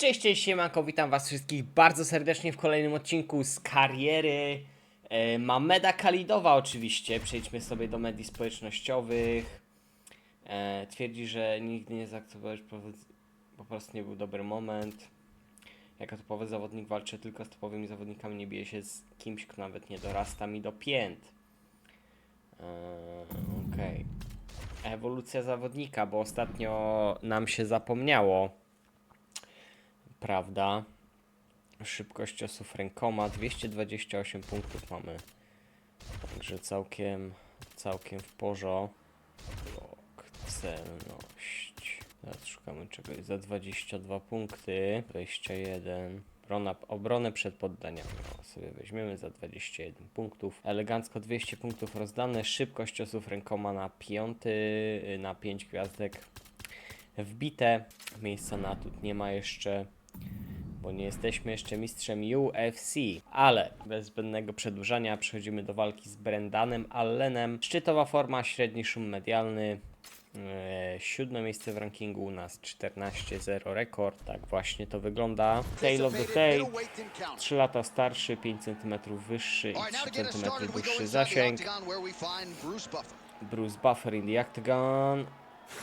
Cześć, cześć, siemanko, witam was wszystkich bardzo serdecznie w kolejnym odcinku z kariery e, Mameda Kalidowa oczywiście. Przejdźmy sobie do mediów społecznościowych. E, twierdzi, że nigdy nie zaakceptował, że po- prostu nie był dobry moment. Jako topowy zawodnik walczy tylko z topowymi zawodnikami, nie bije się z kimś, kto nawet nie dorasta mi do pięt. E, Okej. Ewolucja zawodnika, bo ostatnio nam się zapomniało prawda? Szybkość ciosów rękoma 228 punktów mamy. Także całkiem, całkiem w porządku. Celność. Teraz szukamy czegoś za 22 punkty. 21. Obrona, obronę przed poddaniami. O, sobie weźmiemy za 21 punktów. Elegancko 200 punktów rozdane. Szybkość ciosów rękoma na piąty, na 5 gwiazdek wbite. Miejsca na atut nie ma jeszcze, bo nie jesteśmy jeszcze mistrzem UFC. Ale bez zbędnego przedłużania przechodzimy do walki z Brendanem Allenem. Szczytowa forma, średni szum medialny. E, siódme miejsce w rankingu u nas 14-0 rekord. Tak właśnie to wygląda. Tale of the tape. 3 lata starszy, 5 cm wyższy i 3 cm dłuższy zasięg. Bruce Buffer in the octagon.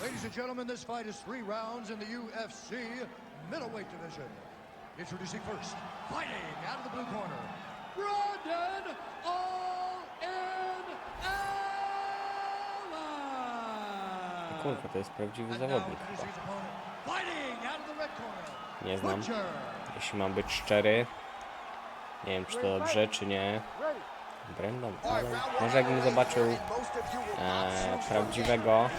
Ladies and gentlemen, this fight is three rounds in the UFC middleweight division. Introducing first, fighting out of the blue corner, Brandon All In Allen. Kurwa, to jest prawdziwy zawodnik Nie znam. Jeśli mam być szczery, nie wiem czy to dobrze, czy nie. Brandon Allen. Może jakbym zobaczył e, prawdziwego,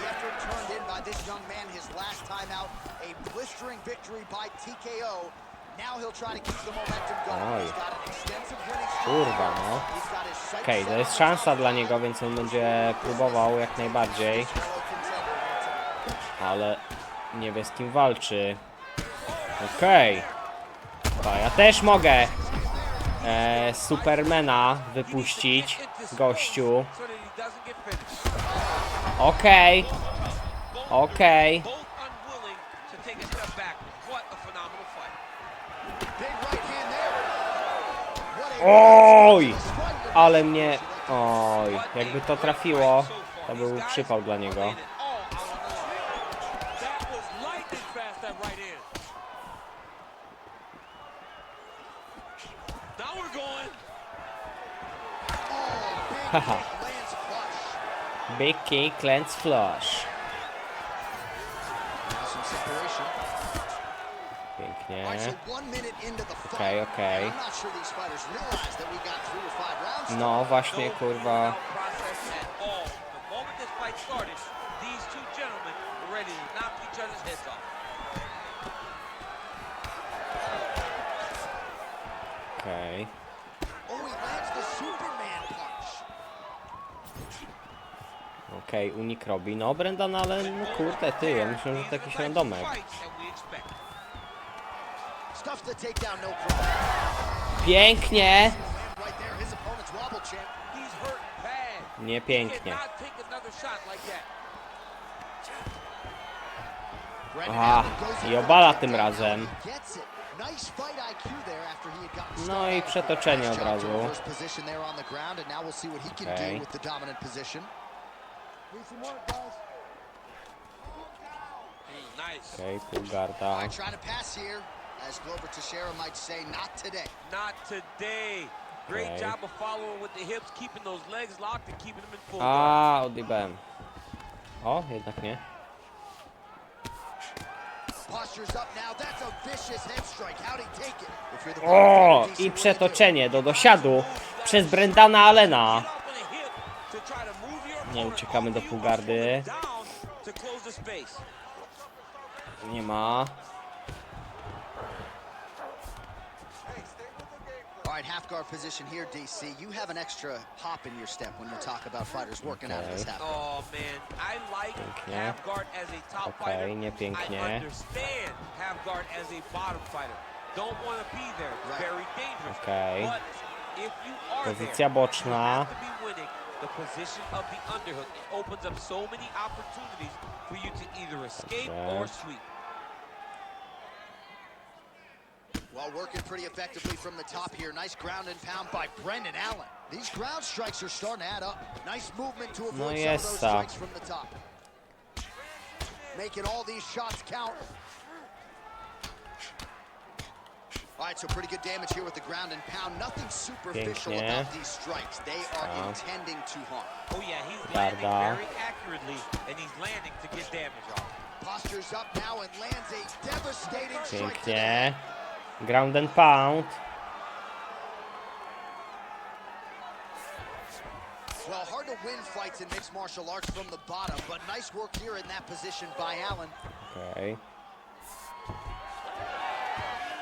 Oj. kurwa no. Okej, to jest szansa dla niego, więc on będzie próbował jak najbardziej, ale nie wie z kim walczy. Okej. Okay. Ja też mogę e, Supermana wypuścić, gościu. Okej. Okej. There. What a Oj! Ale mnie... Oj, jakby to trafiło, to był przypał dla niego. Laid it all out on the line. That was lightning fast, that right hand. Now we're going. Haha. Big kick, lands flush. Pięknie. The fight. Okej, okej. I'm not sure these fighters realize that we got three or five rounds. No właśnie, kurwa. No process at all. The moment this fight started, these two gentlemen were ready to knock each other's heads off. Okej. Oh, he lands the Superman punch. Okej, unik robi. No, Brendan, ale no kurde, ty, ja myślę, że to jakiś randomek. Pięknie! Nie pięknie. Brandon Ah, i obala tym razem. No i przetoczenie od razu. reverse Okay. do with the dominant position. Nice. Okej, pół garda. All right, trying to pass here. As Glover Teixeira might say, not today. Not today. Great Okay. job of following with the hips, keeping those legs locked and keeping them in full. A, odjebałem. O, jednak nie. Posture's up now. That's a vicious head strike. How'd he take it? If you're the O, i przetoczenie do dosiadu przez Brendana Allena. Get up on a hip to try to move your Nie opponent uciekamy do półgardy. Nie ma. All right, half guard position here, DC. You have an extra hop in your step when you talk about fighters working out of this Okay. half. Oh man, I like Pięknie. half guard as a top Okej, fighter. nie pięknie. I understand half guard as a bottom fighter. Don't want to be there. Right. very dangerous. Okej. But if you are Pozycja there, you boczna. have to be winning the position of the underhook. It opens up so many opportunities for you to either escape Okay. or sweep. Well, working pretty effectively from the top here. Nice ground and pound by Brendan Allen. These ground strikes are starting to add up. Nice movement to avoid some of those uh, strikes from the top. Making all these shots count. All right, so pretty good damage here with the ground and pound. Nothing superficial Pięknie. about these strikes. They are Tak. intending to harm. Oh yeah, he's landing very accurately, and he's landing to get damage off. Postures up now and lands a devastating strike. to the Pięknie. Ground and pound. Well, hard to win fights in mixed martial arts from the bottom, but nice work here in that position by Allen. Okej.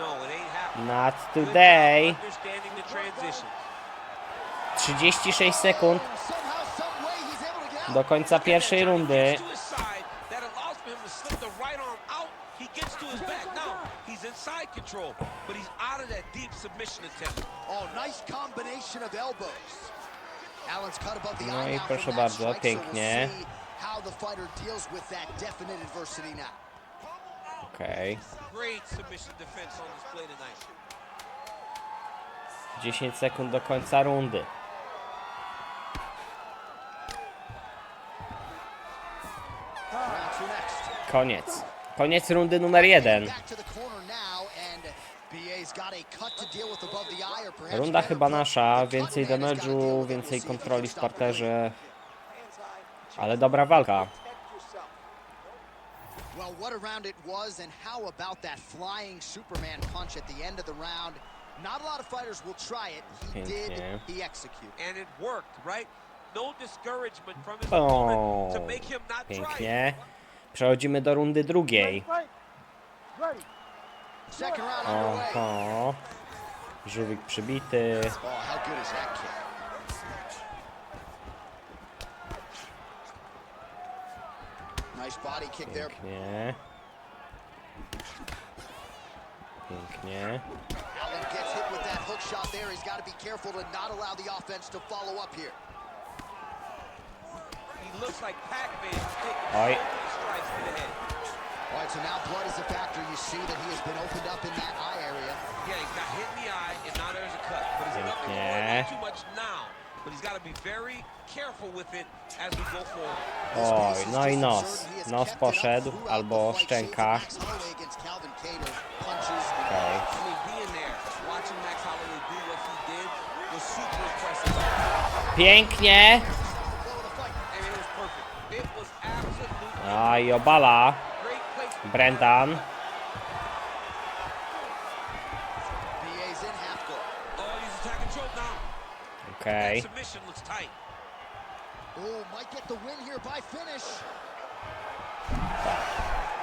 No, it ain't happening. Not today. Understanding the transition. 36 sekund do końca pierwszej rundy. Oh, No i proszę bardzo, pięknie. How the fighter deals with that definite adversity now. Okej. Great submission defense on display tonight. 10 sekund do końca rundy. Round two next. Koniec. Koniec rundy numer jeden. Back to the corner now, and BA's got a cut to deal with above the eye, or perhaps Runda better chyba nasza, więcej damage'u, więcej kontroli w parterze. Ale dobra walka. Well, what a round it was, and how about that flying Superman punch at the end of the round? Not a lot of fighters will try it. He did. Pięknie. He executed. And it worked, right? No discouragement from his oh. opponent to make him not try it. pięknie. Przechodzimy do rundy drugiej. Second round underway. Oho. Żółwik przybity. Oh, Nice body kick there. Pięknie. Pięknie. Allen gets hit with that hook shot there. He's got to be careful to not allow the offense to follow up here. He looks like Pac-Man who's taking Oi. strikes to the head. All right, so now blood is a factor. You see that he has been opened up in that eye area. Yeah, he's got hit in the eye, and now there's a cut. But he's not Pięknie. going too much now. Oj, no i nos. Nos poszedł, albo szczęka. Shades of Max Holloway against Calvin Okej. That submission looks tight. Oh, might get the win here by finish.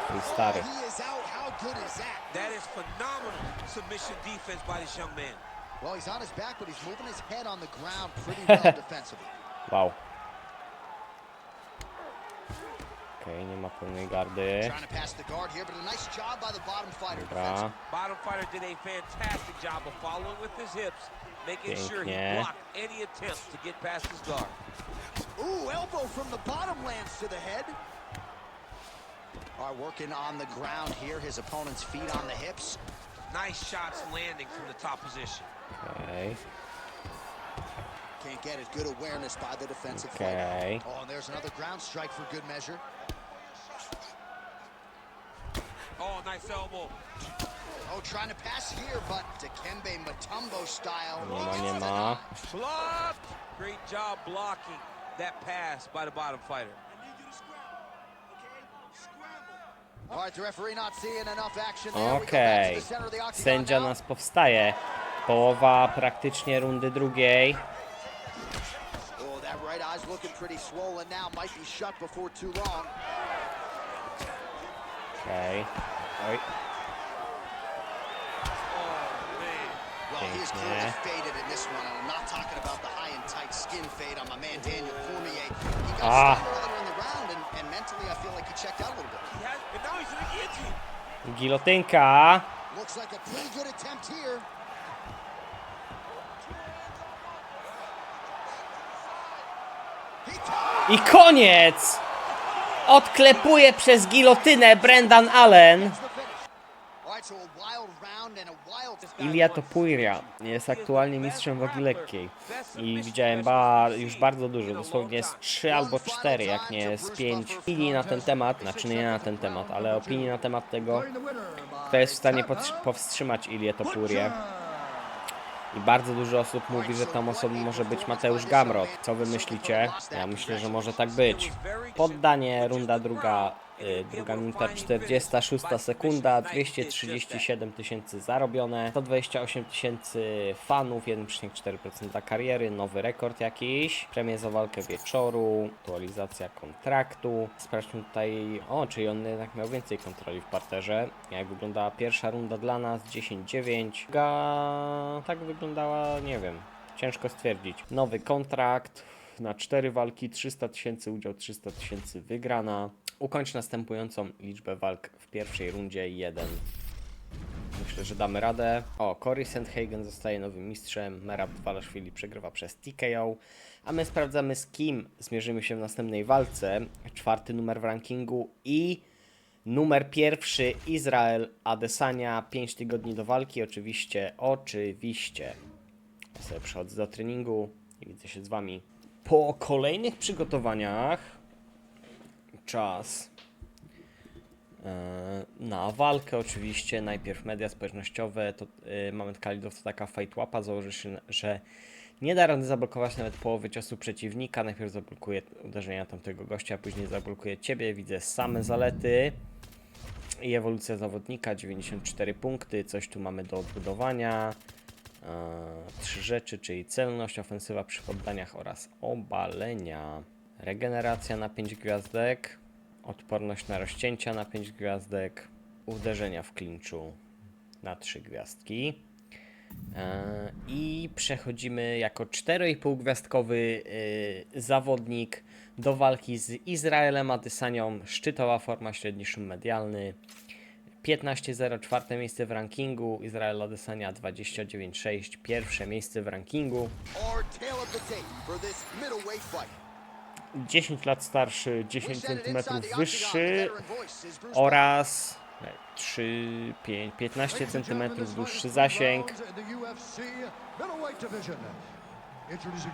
Twój Oh, he is out. How good is that? That is phenomenal submission defense by this young man. Well, he's on his back, but he's moving his head on the ground pretty well defensively. Wow. Okej, nie ma pełnej gardy. Trying to pass the guard here, but a nice job by the bottom fighter. Dobra. Defensively. Bottom fighter did a fantastic job of following with his hips, making sure he blocked any attempts to get past his guard. Ooh, elbow from the bottom lands to the head. All right, working on the ground here. His opponent's feet on the hips. Nice shots landing from the top position. Okej. Can't get it. Good awareness by the defensive Okay. fighter. Oh, and there's another ground strike for good measure. Oh, nice elbow. Oh, trying to pass here, but Dikembe Matumbo style. Nie ma, makes nie it ma. denied. Blocked. Great job blocking that pass by the bottom fighter. All right, the referee not seeing enough action there. We go back to Okej. the center of the octagon Sędzia now. nas powstaje. Połowa praktycznie rundy drugiej. Oh, that right eye's looking pretty swollen now. Might be shut before too long. Okej. Oj. Oh, man. Well, he is Pięknie. clearly faded in this one, and I'm not talking about skin fade on my man Daniel Cormier. He got Ah. stunned earlier in the round, and, and mentally I feel like he checked out a. Gilotynka. Looks like a pretty good attempt here. He I koniec! Odklepuje przez gilotynę Brendan Allen. Ilia Topuria jest aktualnie mistrzem wagi lekkiej. I widziałem ba już bardzo dużo, dosłownie z 3 albo 4, jak nie z 5 opinii na ten temat, znaczy nie na ten temat, ale opinii na temat tego, kto jest w stanie powstrzy- powstrzymać Ilię Topurię. I bardzo dużo osób mówi, że tą osobą może być Mateusz Gamrot. Co wy myślicie? Ja myślę, że może tak być. Poddanie, runda druga, druga minuta 46 sekunda, 237 tysięcy zarobione, 128 tysięcy fanów, 1,4% kariery, nowy rekord jakiś, premie za walkę wieczoru, aktualizacja kontraktu. Sprawdźmy tutaj, o, czyli on jednak miał więcej kontroli w parterze. Jak wyglądała pierwsza runda dla nas, 10-9. Druga tak wyglądała, nie wiem, ciężko stwierdzić. Nowy kontrakt, na 4 walki 300 tysięcy udział, 300 tysięcy wygrana. Ukończ następującą liczbę walk w pierwszej rundzie 1. Myślę, że damy radę. O, Cory Sandhagen zostaje nowym mistrzem, Merab Dvalashvili przegrywa przez TKO, a my sprawdzamy z kim zmierzymy się w następnej walce. Czwarty numer w rankingu i numer pierwszy Izrael Adesania. 5 tygodni do walki, oczywiście, oczywiście. Ja sobie przechodzę do treningu i widzę się z wami. Po kolejnych przygotowaniach czas e, na walkę oczywiście. Najpierw media społecznościowe, to e, moment Kalidow to taka fight łapa, założy się, że nie da rady zablokować nawet połowy ciosu przeciwnika. Najpierw zablokuje uderzenia tamtego gościa, a później zablokuje ciebie. Widzę same zalety i ewolucja zawodnika 94 punkty, coś tu mamy do odbudowania. E, trzy rzeczy, czyli celność, ofensywa przy poddaniach oraz obalenia. Regeneracja na 5 gwiazdek, odporność na rozcięcia na 5 gwiazdek, uderzenia w klinczu na 3 gwiazdki. E, I przechodzimy jako 4,5 gwiazdkowy y, zawodnik do walki z Izraelem Adesanią. Szczytowa forma, średni szum medialny. 15-0, czwarte miejsce w rankingu. Izrael Adesania 29-6, pierwsze miejsce w rankingu. 10 lat starszy, 10 Presented cm wyższy oraz 3, 5, 15 cm dłuższy zasięg. Division. Introducing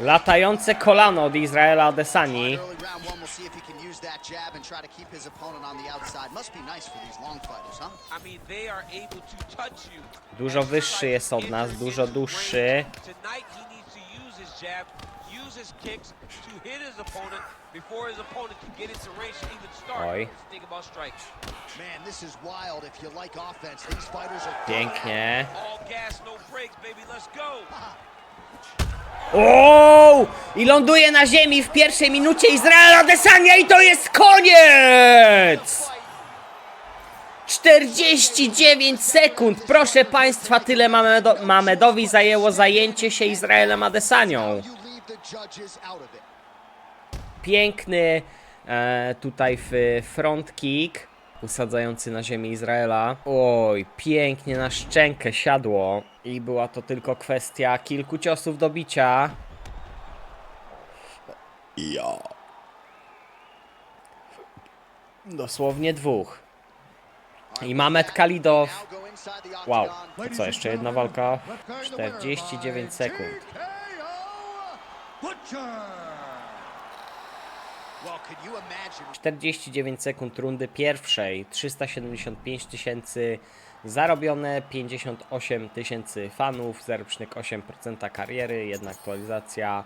Latające kolano od Izraela Adesani. Dużo wyższy jest od nas, dużo dłuższy. Oj. Pięknie. O! I ląduje na ziemi w pierwszej minucie Izraela Adesania i to jest koniec! 49 sekund! Proszę Państwa, tyle Mamedo- Mamedowi zajęło zajęcie się Izraelem Adesanią. Piękny e, tutaj w front kick usadzający na ziemi Izraela. Oj, pięknie na szczękę siadło i była to tylko kwestia kilku ciosów do bicia. Ja. Dosłownie dwóch. I Mamet Kalidow Wow. To co, jeszcze jedna walka? declaring the winner 49 by sekund. Butcher. Well, could you imagine 49 sekund rundy pierwszej, 375 tysięcy zarobione, 58 tysięcy fanów, 0,8% kariery, jedna aktualizacja.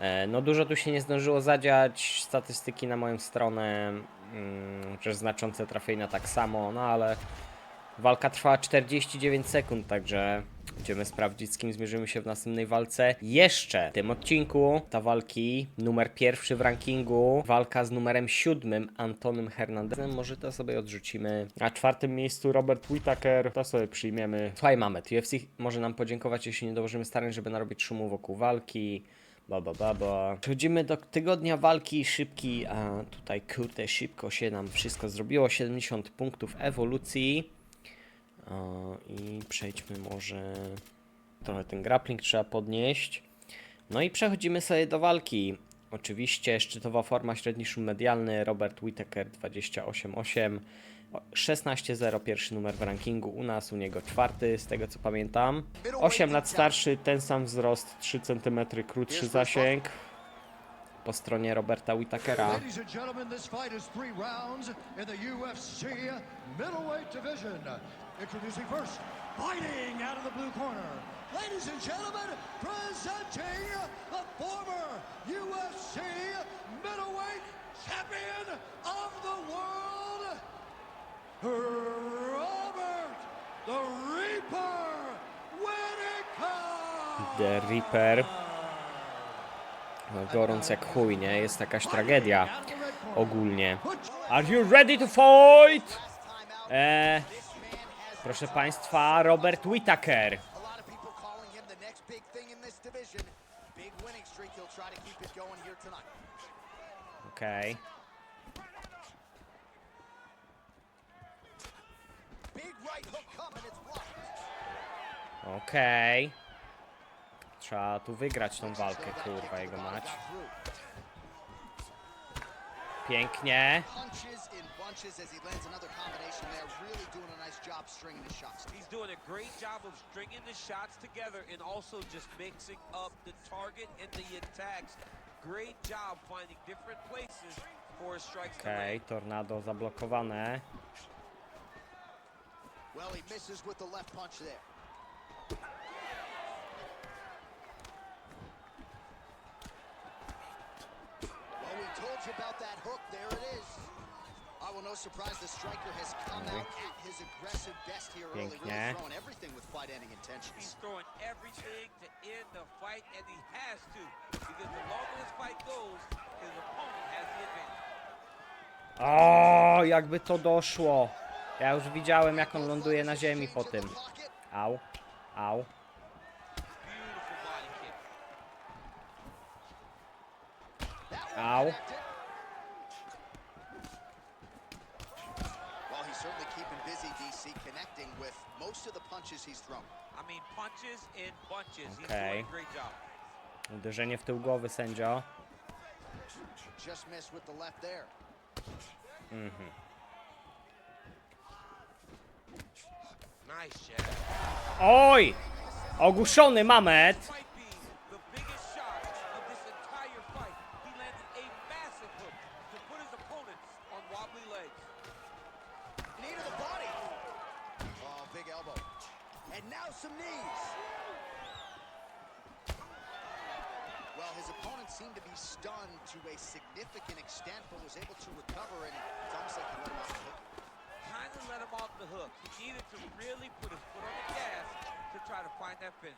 E, No dużo tu się nie zdążyło zadziać, statystyki na moją stronę, mm, też znaczące trafienia tak samo, no ale walka trwała 49 sekund, także będziemy sprawdzić z kim zmierzymy się w następnej walce. Jeszcze w tym odcinku ta walki, numer pierwszy w rankingu, walka z numerem siódmym Antonym Hernandezem, może to sobie odrzucimy. Na czwartym miejscu Robert Whittaker, to sobie przyjmiemy. Słuchaj mamy, UFC może nam podziękować, jeśli nie dołożymy starań, żeby narobić szumu wokół walki. Ba, ba, ba, ba. Przechodzimy do tygodnia walki szybki, a tutaj kurde szybko się nam wszystko zrobiło, 70 punktów ewolucji. I przejdźmy może. Trochę ten grappling trzeba podnieść. No i przechodzimy sobie do walki. Oczywiście szczytowa forma średni szum medialny Robert Whittaker 28,8 o, 16,0 pierwszy numer w rankingu u nas, u niego czwarty z tego co pamiętam. 8 lat starszy, ten sam wzrost, 3 cm krótszy zasięg po stronie Roberta Whittakera. Introducing first, fighting out of the blue corner. Ladies and gentlemen, presenting the former UFC middleweight champion of the world, Robert the Reaper Whittaker. The Reaper. No, gorąc jak chuj, nie? Jest jakaś tragedia ogólnie. Are you ready to fight? Eee, proszę Państwa, Robert Whittaker. Okej. Blocked. Okej. Trzeba tu wygrać tą walkę, kurwa, jego mać. Shots. He's doing a great job of stringing the shots together and also just mixing up the target and the attacks. Great job finding different places for his strikes to Okej, tornado zablokowane. Well, he misses with the left punch there. Well, we told you about that hook. There it is. I will no surprise the striker has come out at his aggressive best here early, really throwing everything with fight-ending He's intentions. throwing everything to end the fight, and he has to. Because the longer this fight goes, his opponent has the advantage. O, jakby to doszło. Ja już widziałem, jak on ląduje na ziemi po tym. Au, au. Ow. Well, he's certainly keeping busy, DC, connecting with most of the punches he's thrown. I mean, punches in bunches. He's Okay. doing a great job. Uderzenie w tył głowy sędzio. Just missed with the left there. Nice jab. Oj! Ogłuszony Mamet. Might be the biggest shot of this entire fight. He landed a massive hook to put his opponents on wobbly legs. Knee to the body. Oh, big elbow. And now some knees. Well, his opponent seemed to be stunned to a significant extent, but was able to recover, and it's almost like he let him off the hook. Kind of let him off the hook. He needed to really put his foot on the gas to try to find that finish.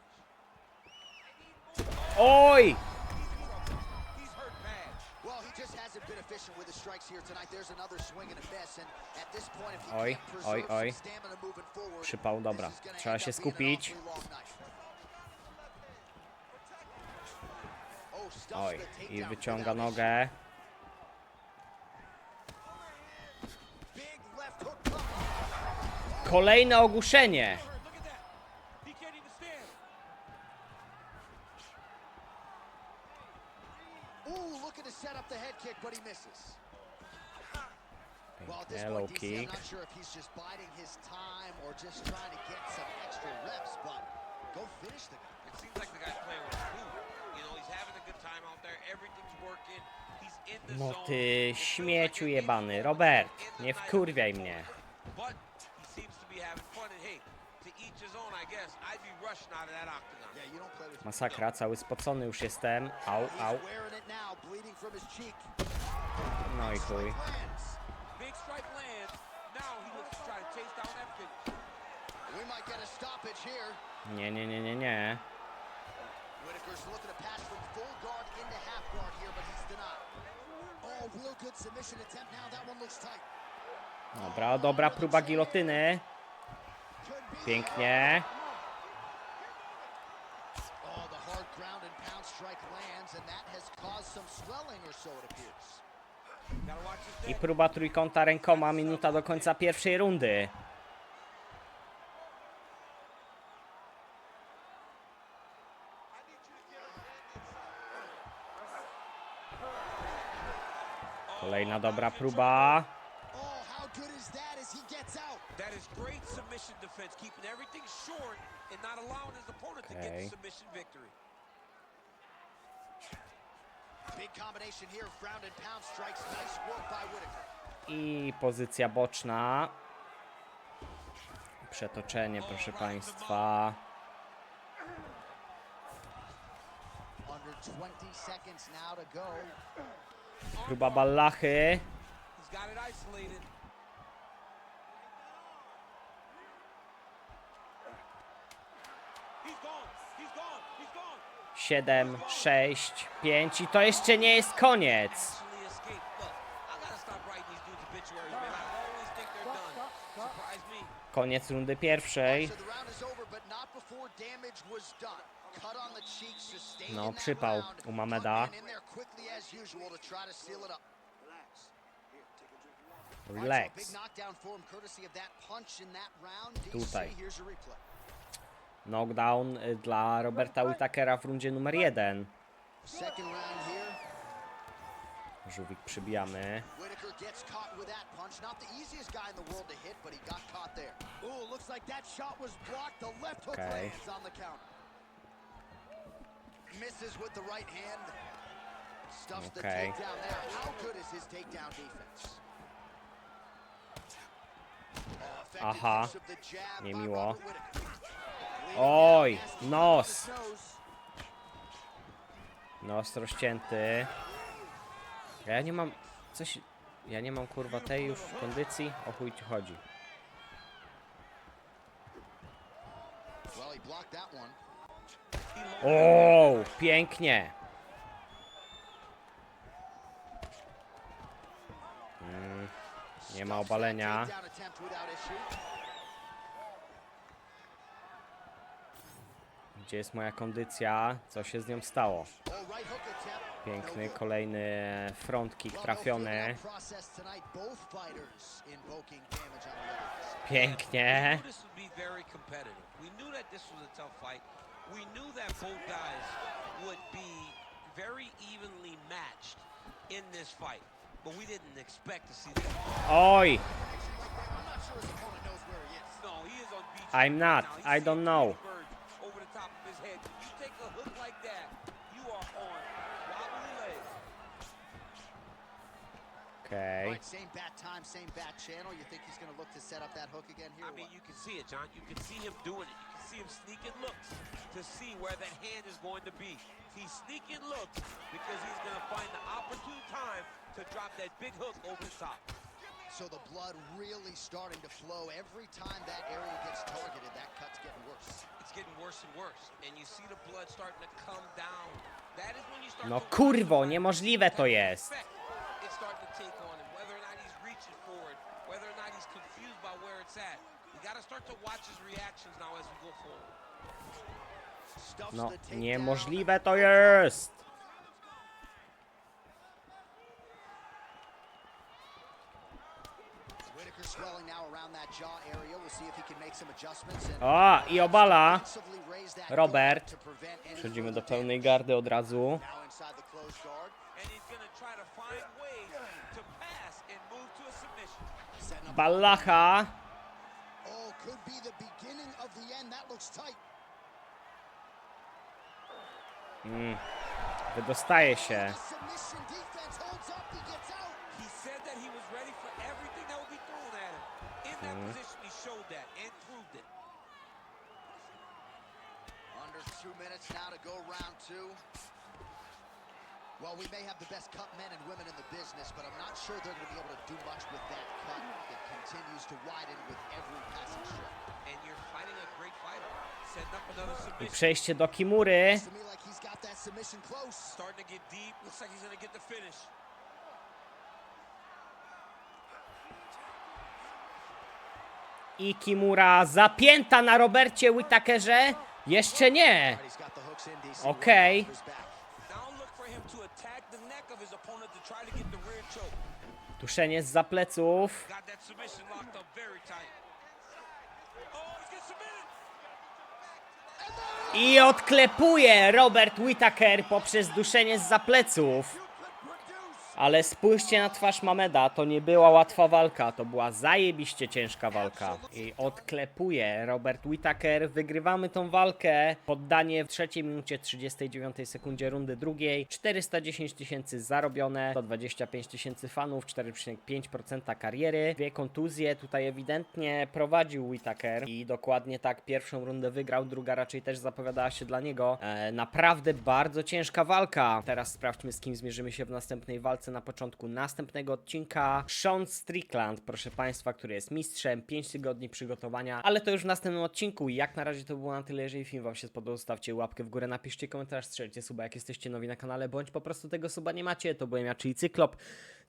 Oj! He's in trouble. He's hurt bad. Well, he just hasn't been efficient with his strikes here tonight. There's another swing and a miss, and at this point, if he Oj, oj, oj. Przypał, dobra. Trzeba się skupić. Oh, Oj, i wyciąga nogę. Kolejne ogłuszenie. Ooh, looking to set up the head kick, but he misses. Hello, point, DC, I'm kick. not sure if he's just biding his time or just trying to get some extra reps, but go finish the guy. It seems like the guy's playing with food. You know, he's having a good time out there. Everything's working. He's in the No ty śmieciu jebany, Robert, nie wkurwiaj mnie. But he seems to be having fun. And hey, to each his own, I guess. I'd be rushing out of that octagon. Yeah, you don't play with Masakra, cały spocony już jestem. Au, au. No i chuj. Big strike lands. Now he looks to try to chase down that finish. We might get a stoppage here. Nie, nie, nie, nie, nie. Whitaker's looking to pass from full guard into half guard here, but he's denied. Oh, real good submission attempt now. That one looks tight. Dobra, dobra próba gilotyny. Pięknie. Oh, the hard ground and pound strike lands, and that has caused some swelling or so it appears. I próba trójkąta rękoma, minuta do końca pierwszej rundy. Kolejna dobra próba. Okay. the submission victory. Big combination here of ground and pound strikes. Nice work by Whitaker. I pozycja boczna. Przetoczenie, proszę Państwa. Under 20 seconds now to go. Próba ballachy. He's got it isolated. He's gone. He's gone. He's gone. 7, 6, 5 i to jeszcze nie jest koniec. Koniec rundy pierwszej. No, przypał u Mameda. Relax. Tutaj. Knockdown y, dla Roberta Whitakera w rundzie numer 1. Second round here. Żółwik przybijamy. Okay. Okay. effective Aha. Niemiło. Oj, nos. Nos rozcięty. Ja nie mam... Coś... Ja nie mam kurwa tej już kondycji. O chuj ci chodzi. O, pięknie. Mm, nie ma obalenia. Gdzie jest moja kondycja? Co się z nią stało? Piękny, kolejny front kick trafiony. Pięknie. Oj, I'm not. No, I don't know. His head. You take a hook like that, you are on wobbly legs. okej. All right, same bat time, same bat channel. You think he's going to look to set up that hook again here? I mean, you can see it, John. You can see him doing it. You can see him sneaking looks to see where that hand is going to be. He's sneaking looks because he's going to find the opportune time to drop that big hook over the top. So the blood really starting to flow. Every time that area gets targeted, that cut's getting worse. It's getting worse and worse, and you see the blood starting to come down. That is when you start No kurwo, niemożliwe to jest. It's starting to take on him, whether or not he's reaching for it, whether or not he's confused by where it's at. You got to start to watch his reactions now as we go forward. No, niemożliwe to jest. Whitaker swelling now around that jaw area. We'll see if he can make some adjustments. And O, i obala. Robert. Przechodzimy do pełnej gardy od razu. Now inside the closed guard. And he's going to try to find ways to pass and move to a submission. Setting up. Ballacha. Oh, could be the beginning of the end. That looks tight. Wydostaje się. The submission defense holds up. He gets out. He said that he was ready for everything that would be thrown at him. In that position, he showed that and proved it. Under two minutes now to go round two. Well, we may have the best cut men and women in the business, but I'm not sure they're going to be able to do much with that cut. It continues to widen with every passing stroke. And you're fighting a great fighter. Setting up another I submission. przejście do Kimury. To me, like he's got that submission close. Starting to get deep. Looks like he's going to get the finish. I Kimura zapięta na Robercie Whittakerze. Jeszcze nie. DC. Okay. Tuszenie z pleców. Got that submission locked up very tight. He's getting submitted. I odklepuje Robert Whittaker poprzez duszenie z pleców. Ale spójrzcie na twarz Mameda, to nie była łatwa walka, to była zajebiście ciężka walka. I odklepuje Robert Whittaker, wygrywamy tą walkę. Poddanie w trzeciej minucie 39 sekundzie rundy drugiej. 410 tysięcy zarobione, 125 tysięcy fanów, 4,5% kariery. Dwie kontuzje, tutaj ewidentnie prowadził Whittaker i dokładnie tak pierwszą rundę wygrał, druga raczej też zapowiadała się dla niego. E, naprawdę bardzo ciężka walka. Teraz sprawdźmy z kim zmierzymy się w następnej walce na początku następnego odcinka. Sean Strickland, proszę Państwa, który jest mistrzem, 5 tygodni przygotowania, ale to już w następnym odcinku. Jak na razie to było na tyle, jeżeli film Wam się spodobał, zostawcie łapkę w górę, napiszcie komentarz, strzelcie suba, jak jesteście nowi na kanale, bądź po prostu tego suba nie macie. To byłem ja, czyli Cyklop.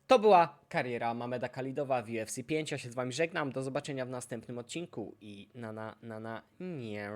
To była kariera Mameda Kalidowa w UFC 5. Ja się z Wami żegnam. Do zobaczenia w następnym odcinku i na na na na nie.